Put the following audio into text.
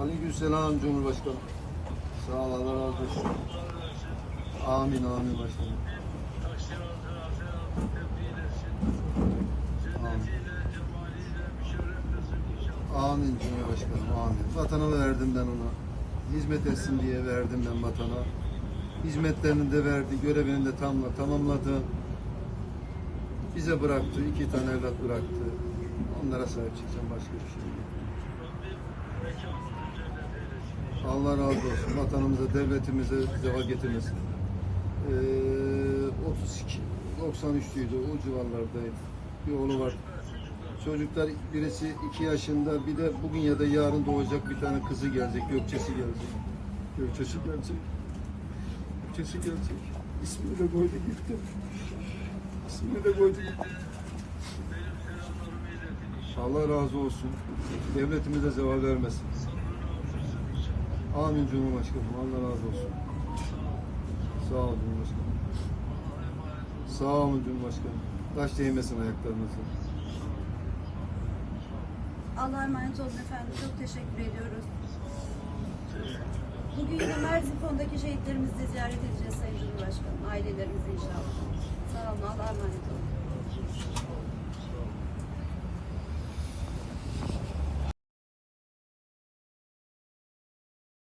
Aleykümselam Cumhurbaşkanım. Sağ ol Allah razı olsun. Amin amin başkanım. Amin. Cumhurbaşkanım amin. Vatana verdim ben ona. Hizmet etsin diye verdim ben vatana. Hizmetlerini de verdi, görevini de tamla, tamamladı. Bize bıraktı, iki tane evlat bıraktı. Onlara sahip çıkacağım başka bir şey. Allah razı olsun. Vatanımıza, devletimize zeva getirmesin. Ee, 32, 93'lüydü. O civarlardaydı. Bir oğlu var. Çocuklar birisi 2 yaşında. Bir de bugün ya da yarın doğacak bir tane kızı gelecek. Gökçesi gelecek. Gökçesi gelecek. Gökçesi gelecek. İsmini de koydu gitti. İsmini de koydu gitti. Allah razı olsun. Devletimize zeval vermesin. Amin Cumhurbaşkanım. Allah razı olsun. Sağ olun Cumhurbaşkanım. Sağ olun Cumhurbaşkanım. Taş değmesin ayaklarınıza. Allah'a emanet olun efendim. Çok teşekkür ediyoruz. Bugün yine Merzifon'daki şehitlerimizi de ziyaret edeceğiz Sayın Cumhurbaşkanım. Ailelerimizi inşallah. Sağ olun. Allah'a emanet